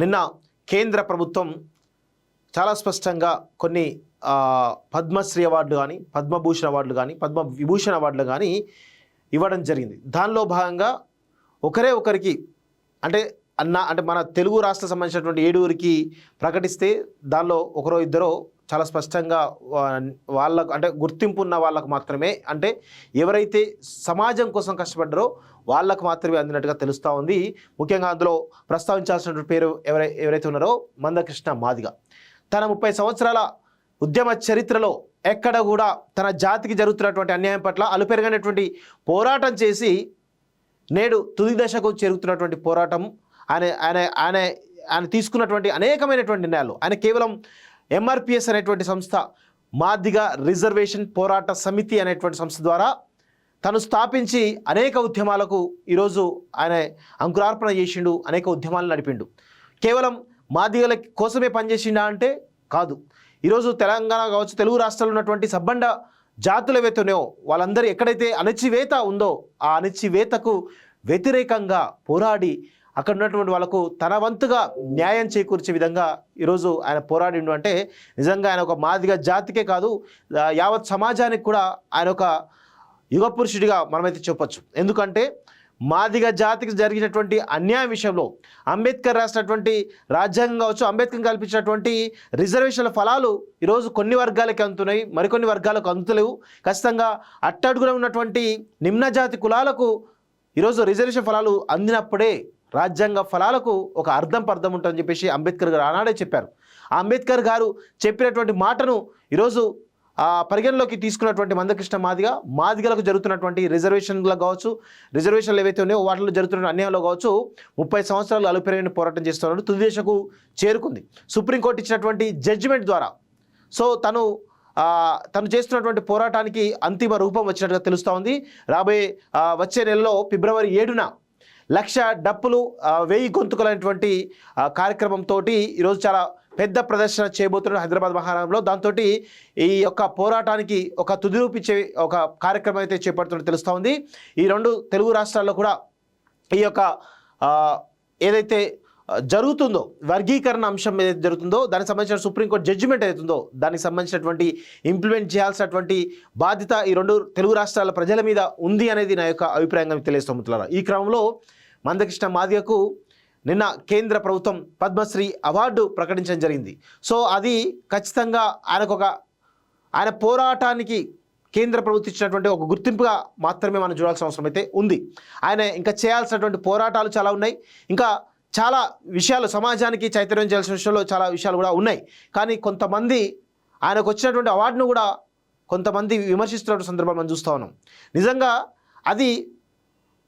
నిన్న కేంద్ర ప్రభుత్వం చాలా స్పష్టంగా కొన్ని పద్మశ్రీ అవార్డులు కానీ పద్మభూషణ్ అవార్డులు కానీ పద్మ విభూషణ్ అవార్డులు కానీ ఇవ్వడం జరిగింది. దానిలో భాగంగా ఒకరే ఒకరికి అంటే అన్న అంటే మన తెలుగు రాష్ట్ర సంబంధించినటువంటి ఏడుగురికి ప్రకటిస్తే దానిలో ఒకరో ఇద్దరో చాలా స్పష్టంగా వాళ్ళకు అంటే గుర్తింపు ఉన్న వాళ్ళకు మాత్రమే అంటే ఎవరైతే సమాజం కోసం కష్టపడ్డారో వాళ్ళకు మాత్రమే అందినట్టుగా తెలుస్తూ ఉంది. ముఖ్యంగా అందులో ప్రస్తావించాల్సినటువంటి పేరు ఎవరై ఎవరైతే ఉన్నారో మందకృష్ణ మాదిగ. తన ముప్పై సంవత్సరాల ఉద్యమ చరిత్రలో ఎక్కడ కూడా తన జాతికి జరుగుతున్నటువంటి అన్యాయం పట్ల అలుపెరగనటువంటి పోరాటం చేసి నేడు తుది దశకు జరుగుతున్నటువంటి పోరాటం. ఆయన ఆయన ఆయన ఆయన తీసుకున్నటువంటి అనేకమైనటువంటి నిర్ణయాలు. ఆయన కేవలం ఎంఆర్పిఎస్ అనేటువంటి సంస్థ మాదిగ రిజర్వేషన్ పోరాట సమితి అనేటువంటి సంస్థ ద్వారా తను స్థాపించి అనేక ఉద్యమాలకు ఈరోజు ఆయన అంకురార్పణ చేసిండు అనేక ఉద్యమాలు నడిపిండు. కేవలం మాదిగల కోసమే పనిచేసిండా అంటే కాదు. ఈరోజు తెలంగాణ కావచ్చు తెలుగు రాష్ట్రాల్లో ఉన్నటువంటి సబ్బండ జాతులు ఏవైతే వాళ్ళందరూ ఎక్కడైతే అణచివేత ఉందో ఆ అణచివేతకు వ్యతిరేకంగా పోరాడి అక్కడ ఉన్నటువంటి వాళ్ళకు తన వంతుగా న్యాయం చేకూర్చే విధంగా ఈరోజు ఆయన పోరాడిండు అంటే నిజంగా ఆయన ఒక మాదిగ జాతికే కాదు యావత్ సమాజానికి కూడా ఆయన ఒక యుగ పురుషుడిగా మనమైతే చెప్పొచ్చు. ఎందుకంటే మాదిగ జాతికి జరిగినటువంటి అన్యాయం విషయంలో అంబేద్కర్ రాసినటువంటి రాజ్యాంగం కావచ్చు అంబేద్కర్ కల్పించినటువంటి రిజర్వేషన్ల ఫలాలు ఈరోజు కొన్ని వర్గాలకి అందుతున్నాయి మరికొన్ని వర్గాలకు అందుతలేవు. ఖచ్చితంగా అట్టడుగున ఉన్నటువంటి నిమ్న జాతి కులాలకు ఈరోజు రిజర్వేషన్ ఫలాలు అందినప్పుడే రాజ్యాంగ ఫలాలకు ఒక అర్థం పర్థం ఉంటుందని చెప్పేసి అంబేద్కర్ గారు ఆనాడే చెప్పారు. అంబేద్కర్ గారు చెప్పినటువంటి మాటను ఈరోజు పరిగణలోకి తీసుకున్నటువంటి మందకృష్ణ మాదిగ మాదిగలకు జరుగుతున్నటువంటి రిజర్వేషన్లో కావచ్చు రిజర్వేషన్లు ఏవైతే ఉన్నాయో వాటిలో జరుగుతున్న అన్యాయంలో కావచ్చు ముప్పై సంవత్సరాలు అలుపెరైన పోరాటం చేస్తున్నారు తుదిదేశకు చేరుకుంది. సుప్రీంకోర్టు ఇచ్చినటువంటి జడ్జిమెంట్ ద్వారా. సో తను తను చేస్తున్నటువంటి పోరాటానికి అంతిమ రూపం వచ్చినట్టుగా తెలుస్తూ ఉంది. రాబోయే వచ్చే నెలలో ఫిబ్రవరి ఏడున లక్ష డప్పులు వెయ్యి గొంతుకలైనటువంటి కార్యక్రమంతో ఈరోజు చాలా పెద్ద ప్రదర్శన చేయబోతున్నాడు హైదరాబాద్ మహానగరంలో. దాంతో ఈ యొక్క పోరాటానికి ఒక తుదిరూపిచ్చే ఒక కార్యక్రమం అయితే చేపడుతున్నట్టు తెలుస్తూ ఉంది. ఈ రెండు తెలుగు రాష్ట్రాల్లో కూడా ఈ యొక్క ఏదైతే జరుగుతుందో వర్గీకరణ అంశం ఏదైతే జరుగుతుందో దానికి సంబంధించిన సుప్రీంకోర్టు జడ్జిమెంట్ ఏదైతుందో దానికి సంబంధించినటువంటి ఇంప్లిమెంట్ చేయాల్సినటువంటి బాధ్యత ఈ రెండు తెలుగు రాష్ట్రాల ప్రజల మీద ఉంది అనేది నా యొక్క అభిప్రాయంగా తెలియస్తాం ఈ క్రమంలో మందకృష్ణ మాదిగకు నిన్న కేంద్ర ప్రభుత్వం పద్మశ్రీ అవార్డు ప్రకటించడం జరిగింది. సో అది ఖచ్చితంగా ఆయనకు ఒక ఆయన పోరాటానికి కేంద్ర ప్రభుత్వం ఇచ్చినటువంటి ఒక గుర్తింపుగా మాత్రమే మనం చూడాల్సిన అవసరం అయితే ఉంది. ఆయన ఇంకా చేయాల్సినటువంటి పోరాటాలు చాలా ఉన్నాయి. ఇంకా చాలా విషయాలు సమాజానికి చైతన్యం చేయాల్సిన విషయంలో చాలా విషయాలు కూడా ఉన్నాయి. కానీ కొంతమంది ఆయనకు వచ్చినటువంటి అవార్డును కూడా కొంతమంది విమర్శిస్తున్నటువంటి సందర్భం మనం చూస్తూ ఉన్నాం. నిజంగా అది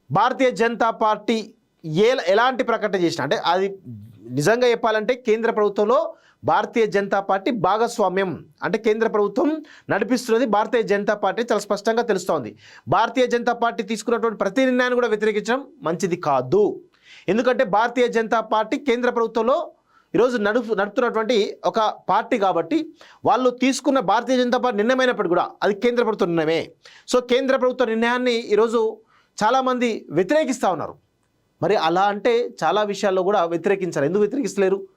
భారతీయ జనతా పార్టీ ఏ ఎలాంటి ప్రకటన చేసిన అంటే అది నిజంగా చెప్పాలంటే కేంద్ర ప్రభుత్వంలో భారతీయ జనతా పార్టీ భాగస్వామ్యం. అంటే కేంద్ర ప్రభుత్వం నడిపిస్తున్నది భారతీయ జనతా పార్టీ చాలా స్పష్టంగా తెలుస్తోంది. భారతీయ జనతా పార్టీ తీసుకున్నటువంటి ప్రతి నిర్ణయాన్ని కూడా వ్యతిరేకించడం మంచిది కాదు. ఎందుకంటే భారతీయ జనతా పార్టీ కేంద్ర ప్రభుత్వంలో ఈరోజు నడుపు నడుపుతున్నటువంటి ఒక పార్టీ కాబట్టి వాళ్ళు తీసుకున్న భారతీయ జనతా పార్టీ నిర్ణయమైనప్పటికీ కూడా అది కేంద్ర ప్రభుత్వ నిర్ణయమే. సో కేంద్ర ప్రభుత్వ నిర్ణయాన్ని ఈరోజు చాలామంది వ్యతిరేకిస్తూ ఉన్నారు. మరి అలా అంటే చాలా విషయాల్లో కూడా వ్యతిరేకించాలి. ఎందుకు వ్యతిరేకిస్తలేరు?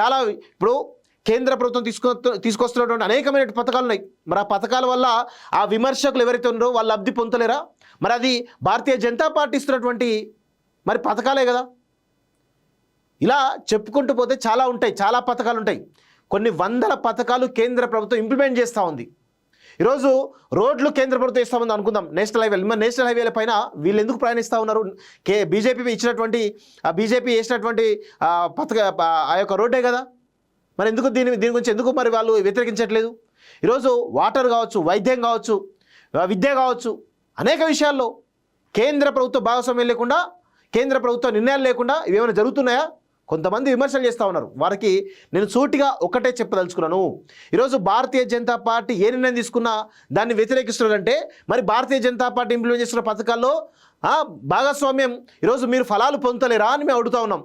చాలా ఇప్పుడు కేంద్ర ప్రభుత్వం తీసుకొ తీసుకొస్తున్నటువంటి అనేకమైన పథకాలు ఉన్నాయి. మరి ఆ పథకాల వల్ల ఆ విమర్శకులు ఎవరైతే ఉన్నారో వాళ్ళు లబ్ధి పొందలేరా? మరి అది భారతీయ జనతా పార్టీ ఇస్తున్నటువంటి మరి పథకాలే కదా? ఇలా చెప్పుకుంటూ పోతే చాలా ఉంటాయి. చాలా పథకాలు ఉంటాయి. కొన్ని వందల పథకాలు కేంద్ర ప్రభుత్వం ఇంప్లిమెంట్ చేస్తూ ఉంది. ఈరోజు రోడ్లు కేంద్ర ప్రభుత్వం ఇస్తామని అనుకుందాం. నేషనల్ హైవే మరి నేషనల్ హైవేల పైన వీళ్ళు ఎందుకు ప్రయాణిస్తూ ఉన్నారు? కే బీజేపీ ఇచ్చినటువంటి ఆ బీజేపీ వేసినటువంటి పథక ఆ యొక్క రోడ్డే కదా? మరి ఎందుకు దీని దీని గురించి ఎందుకు మరి వాళ్ళు వ్యతిరేకించట్లేదు? ఈరోజు వాటర్ కావచ్చు వైద్యం కావచ్చు విద్య కావచ్చు అనేక విషయాల్లో కేంద్ర ప్రభుత్వ భాగస్వామ్యం లేకుండా కేంద్ర ప్రభుత్వ నిర్ణయాలు లేకుండా ఇవేమైనా జరుగుతున్నాయా? కొంతమంది విమర్శలు చేస్తూ ఉన్నారు. వారికి నేను సూటిగా ఒకటే చెప్పదలుచుకున్నాను. ఈరోజు భారతీయ జనతా పార్టీ ఏ నిర్ణయం తీసుకున్నా దాన్ని వ్యతిరేకిస్తున్నారంటే మరి భారతీయ జనతా పార్టీ ఇంప్లిమెంట్ చేస్తున్న పథకాల్లో భాగస్వామ్యం ఈరోజు మీరు ఫలాలు పొందలేరా అని మేము అడుగుతా ఉన్నాం.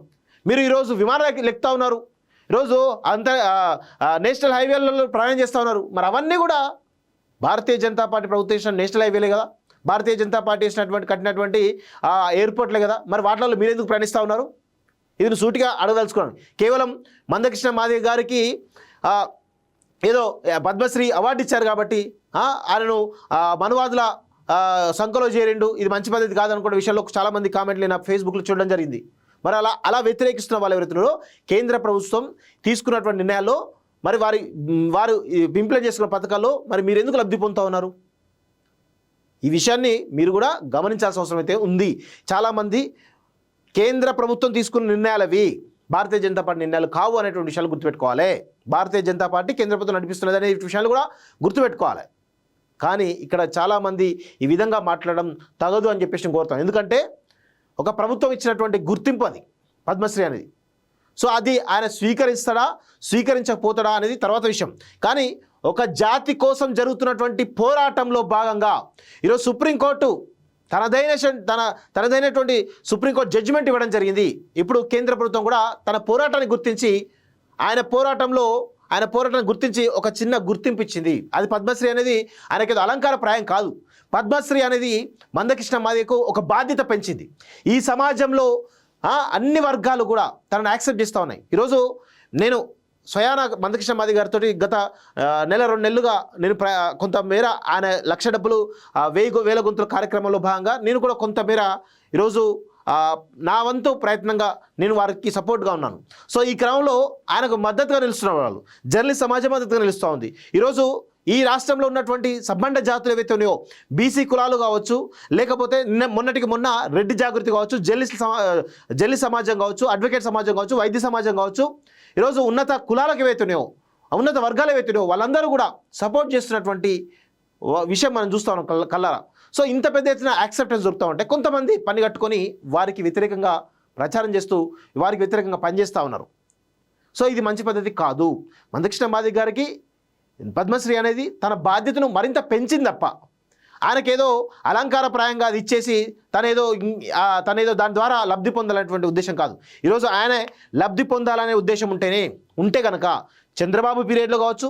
మీరు ఈరోజు విమానాలు లెక్తా ఉన్నారు. ఈరోజు అంత నేషనల్ హైవేలలో ప్రయాణం చేస్తూ ఉన్నారు. మరి అవన్నీ కూడా భారతీయ జనతా పార్టీ ప్రభుత్వం చేసిన నేషనల్ హైవేలే కదా. భారతీయ జనతా పార్టీ ఇచ్చినటువంటి కట్టినటువంటి ఎయిర్పోర్ట్లే కదా. మరి వాటిలో మీరు ఎందుకు ప్రయాణిస్తూ ఉన్నారు? ఇది సూటిగా అడగదలుచుకున్నాను. కేవలం మందకృష్ణ మాదేవ్ గారికి ఏదో పద్మశ్రీ అవార్డు ఇచ్చారు కాబట్టి ఆయనను మనువాదుల సంఖలో చేరిండు. ఇది మంచి పద్ధతి కాదనుకున్న విషయంలో చాలామంది కామెంట్లు నా ఫేస్బుక్లో చూడడం జరిగింది. మరి అలా అలా వ్యతిరేకిస్తున్న వాళ్ళు ఎవరైతున్నారో కేంద్ర ప్రభుత్వం తీసుకున్నటువంటి నిర్ణయాల్లో మరి వారి వారు ఇంప్లిమెంట్ చేసుకున్న పథకాల్లో మరి మీరు ఎందుకు లబ్ధి పొందుతూ ఉన్నారు? ఈ విషయాన్ని మీరు కూడా గమనించాల్సిన అవసరం అయితే ఉంది. చాలామంది కేంద్ర ప్రభుత్వం తీసుకున్న నిర్ణయాలు అవి. భారతీయ జనతా పార్టీ నిర్ణయాలు కావు అనేటువంటి విషయాలు గుర్తుపెట్టుకోవాలి. భారతీయ జనతా పార్టీ కేంద్ర ప్రభుత్వం నడిపిస్తున్నది అనే విషయాలు కూడా గుర్తుపెట్టుకోవాలి. కానీ ఇక్కడ చాలామంది ఈ విధంగా మాట్లాడడం తగదు అని చెప్పేసి నేను కోరుతాను. ఎందుకంటే ఒక ప్రభుత్వం ఇచ్చినటువంటి గుర్తింపు అది పద్మశ్రీ అనేది. సో అది ఆయన స్వీకరిస్తాడా స్వీకరించకపోతాడా అనేది తర్వాత విషయం. కానీ ఒక జాతి కోసం జరుగుతున్నటువంటి పోరాటంలో భాగంగా ఈరోజు సుప్రీంకోర్టు తనదైన తన తనదైనటువంటి సుప్రీంకోర్టు జడ్జిమెంట్ ఇవ్వడం జరిగింది. ఇప్పుడు కేంద్ర ప్రభుత్వం కూడా తన పోరాటాన్ని గుర్తించి ఆయన పోరాటంలో ఆయన పోరాటాన్ని గుర్తించి ఒక చిన్న గుర్తింపు ఇచ్చింది. అది పద్మశ్రీ అనేది ఆయనకి ఏదో అలంకార ప్రాయం కాదు. పద్మశ్రీ అనేది మందకృష్ణ మాదికు ఒక బాధ్యత పెంచింది. ఈ సమాజంలో అన్ని వర్గాలు కూడా తనను యాక్సెప్ట్ చేస్తూ ఉన్నాయి. ఈరోజు నేను స్వయాన మందకృష్ణ మాది గారితో గత నెల రెండు నెలలుగా నేను ప్ర కొంతమేర ఆయన లక్ష డబ్బులు వేయి వెయ్యి వేల గొంతుల కార్యక్రమంలో భాగంగా నేను కూడా కొంతమేర ఈరోజు నా వంతు ప్రయత్నంగా నేను వారికి సపోర్ట్గా ఉన్నాను. సో ఈ క్రమంలో ఆయనకు మద్దతుగా నిలుస్తున్న వాళ్ళు జర్నలిస్ట్ సమాజం మద్దతుగా నిలుస్తూ ఉంది. ఈరోజు ఈ రాష్ట్రంలో ఉన్నటువంటి సబ్బండ జాతులు ఏవైతే ఉన్నాయో బీసీ కులాలు కావచ్చు లేకపోతే మొన్నటికి మొన్న రెడ్డి జాగృతి కావచ్చు జల్లి సమా జర్నలిస్ట్ సమాజం కావచ్చు అడ్వకేట్ సమాజం కావచ్చు వైద్య సమాజం కావచ్చు ఈరోజు ఉన్నత కులాలకు ఏవైతే ఉన్నాయో ఉన్నత వర్గాలు ఏవైతే ఉన్నాయో వాళ్ళందరూ కూడా సపోర్ట్ చేస్తున్నటువంటి విషయం మనం చూస్తా ఉన్నాం కళ్ళ కల్లారా సో ఇంత పెద్ద ఎత్తున యాక్సెప్టెన్స్ దొరుకుతా ఉంటే కొంతమంది పని కట్టుకొని వారికి వ్యతిరేకంగా ప్రచారం చేస్తూ వారికి వ్యతిరేకంగా పనిచేస్తూ ఉన్నారు. సో ఇది మంచి పద్ధతి కాదు. మందకృష్ణ మాదిక్ గారికి పద్మశ్రీ అనేది తన బాధ్యతను మరింత పెంచింది తప్ప ఆయనకేదో అలంకారప్రాయంగా అది ఇచ్చేసి తనేదో తనేదో దాని ద్వారా లబ్ధి పొందాలనేటువంటి ఉద్దేశం కాదు. ఈరోజు ఆయన లబ్ధి పొందాలనే ఉద్దేశం ఉంటేనే ఉంటే కనుక చంద్రబాబు పీరియడ్లో కావచ్చు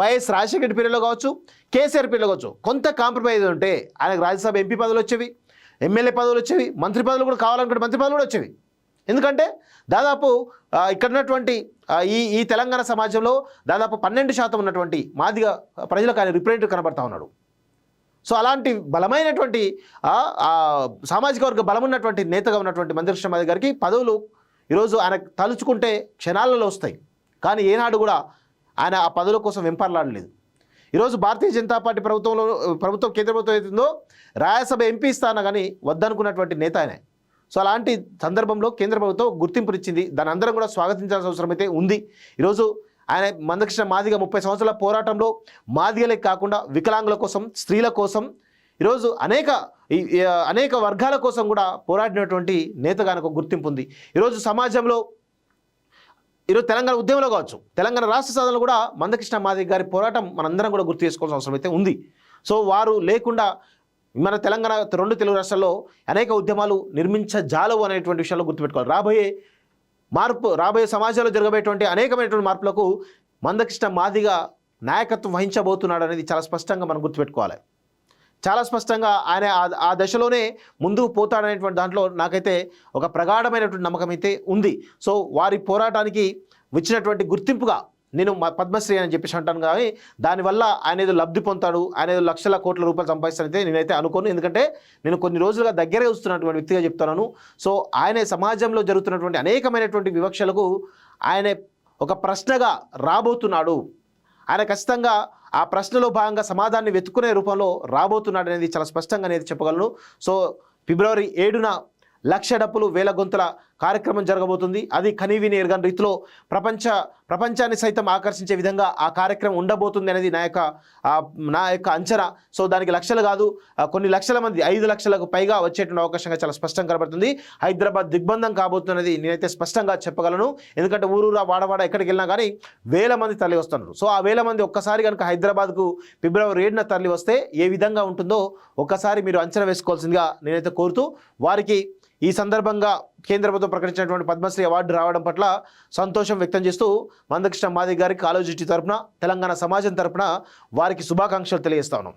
వైఎస్ రాజశేఖర పీరియడ్లో కావచ్చు కేసీఆర్ పీరియడ్లో కావచ్చు కొంత కాంప్రమైజ్ ఉంటే ఆయనకు రాజ్యసభ ఎంపీ పదవులు వచ్చేవి ఎమ్మెల్యే పదవులు వచ్చేవి మంత్రి పదవులు కూడా కావాలనుకుంటే మంత్రి పదవులు కూడా వచ్చేవి. ఎందుకంటే దాదాపు ఇక్కడ ఉన్నటువంటి ఈ ఈ తెలంగాణ సమాజంలో దాదాపు పన్నెండు శాతం ఉన్నటువంటి మాదిగ ప్రజలకు ఆయన రిప్రజెంటేటివ్ కనబడతా ఉన్నాడు. సో అలాంటి బలమైనటువంటి సామాజిక వర్గ బలం ఉన్నటువంటి నేతగా ఉన్నటువంటి మంత్రి మాది గారికి పదవులు ఈరోజు ఆయన తలుచుకుంటే క్షణాలలో వస్తాయి. కానీ ఏనాడు కూడా ఆయన ఆ పదవుల కోసం వెంపర్లాడలేదు. ఈరోజు భారతీయ జనతా పార్టీ ప్రభుత్వంలో ప్రభుత్వం కేంద్ర ప్రభుత్వం ఏదైతుందో రాజ్యసభ ఎంపీ ఇస్తాన కానీ వద్దనుకున్నటువంటి నేత ఆయనే. సో అలాంటి సందర్భంలో కేంద్ర ప్రభుత్వం గుర్తింపునిచ్చింది దాని అందరం కూడా స్వాగతించాల్సిన అవసరం అయితే ఉంది. ఈరోజు ఆయన మందకృష్ణ మాదిగ ముప్పై సంవత్సరాల పోరాటంలో మాదిగలే కాకుండా వికలాంగుల కోసం స్త్రీల కోసం ఈరోజు అనేక ఈ- అనేక వర్గాల కోసం కూడా పోరాడినటువంటి నేతగా ఒక గుర్తింపు ఉంది. ఈరోజు సమాజంలో ఈరోజు తెలంగాణ ఉద్యమంలో కావచ్చు తెలంగాణ రాష్ట్ర సాధనలో కూడా మందకృష్ణ మాదిగ గారి పోరాటం మనందరం కూడా గుర్తు చేసుకోవాల్సిన అవసరం అయితే ఉంది. సో వారు లేకుండా మన తెలంగాణ రెండు తెలుగు రాష్ట్రాల్లో అనేక ఉద్యమాలు నిర్మించజాలవు అనేటువంటి విషయాల్లో గుర్తుపెట్టుకోవాలి. రాబోయే మార్పు రాబోయే సమాజంలో జరగబోయేటువంటి అనేకమైనటువంటి మార్పులకు మందకృష్ణ మాదిగా నాయకత్వం వహించబోతున్నాడు అనేది చాలా స్పష్టంగా మనం గుర్తుపెట్టుకోవాలి. చాలా స్పష్టంగా ఆయన ఆ- ఆ దశలోనే ముందుకు పోతాడనేటువంటి దాంట్లో నాకైతే ఒక ప్రగాఢమైనటువంటి నమ్మకం అయితే ఉంది. సో వారి పోరాటానికి వచ్చినటువంటి గుర్తింపుగా నేను పద్మశ్రీ అని చెప్పేసి అంటాను కానీ దానివల్ల ఆయన ఏదో లబ్ధి పొందుతాడు ఆయన ఏదో లక్షల కోట్ల రూపాయలు సంపాదిస్తానైతే నేనైతే అనుకోను. ఎందుకంటే నేను కొన్ని రోజులుగా దగ్గరే వస్తున్నటువంటి వ్యక్తిగా చెప్తున్నాను. సో ఆయన సమాజంలో జరుగుతున్నటువంటి అనేకమైనటువంటి వివక్షలకు ఆయన ఒక ప్రశ్నగా రాబోతున్నాడు. ఆయన ఖచ్చితంగా ఆ ప్రశ్నలో భాగంగా సమాధానాన్ని వెతుక్కునే రూపంలో రాబోతున్నాడు అనేది చాలా స్పష్టంగా అనేది చెప్పగలను. సో ఫిబ్రవరి ఏడున లక్ష డప్పులు వేల గొంతుల కార్యక్రమం జరగబోతుంది. అది కనీవిని ఎరగని రీతిలో ప్రపంచ ప్రపంచాన్ని సైతం ఆకర్షించే విధంగా ఆ కార్యక్రమం ఉండబోతుంది అనేది నా యొక్క నా యొక్క అంచనా. సో దానికి లక్షలు కాదు కొన్ని లక్షల మంది ఐదు లక్షలకు పైగా వచ్చేటువంటి అవకాశంగా చాలా స్పష్టంగా కనబడుతుంది. హైదరాబాద్ దిగ్బంధం కాబోతున్నది నేనైతే స్పష్టంగా చెప్పగలను. ఎందుకంటే ఊరూరా వాడవాడ ఎక్కడికి వెళ్ళినా కానీ వేల మంది తరలి వస్తున్నారు. సో ఆ వేల మంది ఒక్కసారి కనుక హైదరాబాద్కు ఫిబ్రవరి ఏడున తరలి వస్తే ఏ విధంగా ఉంటుందో ఒక్కసారి మీరు అంచనా వేసుకోవాల్సిందిగా నేనైతే కోరుతూ వారికి ఈ సందర్భంగా కేంద్ర ప్రభుత్వం ప్రకటించినటువంటి పద్మశ్రీ అవార్డు రావడం పట్ల సంతోషం వ్యక్తం చేస్తూ మందకృష్ణ మాది గారికి కాలేజీ తరపున తెలంగాణ సమాజం తరపున వారికి శుభాకాంక్షలు తెలియజేస్తాను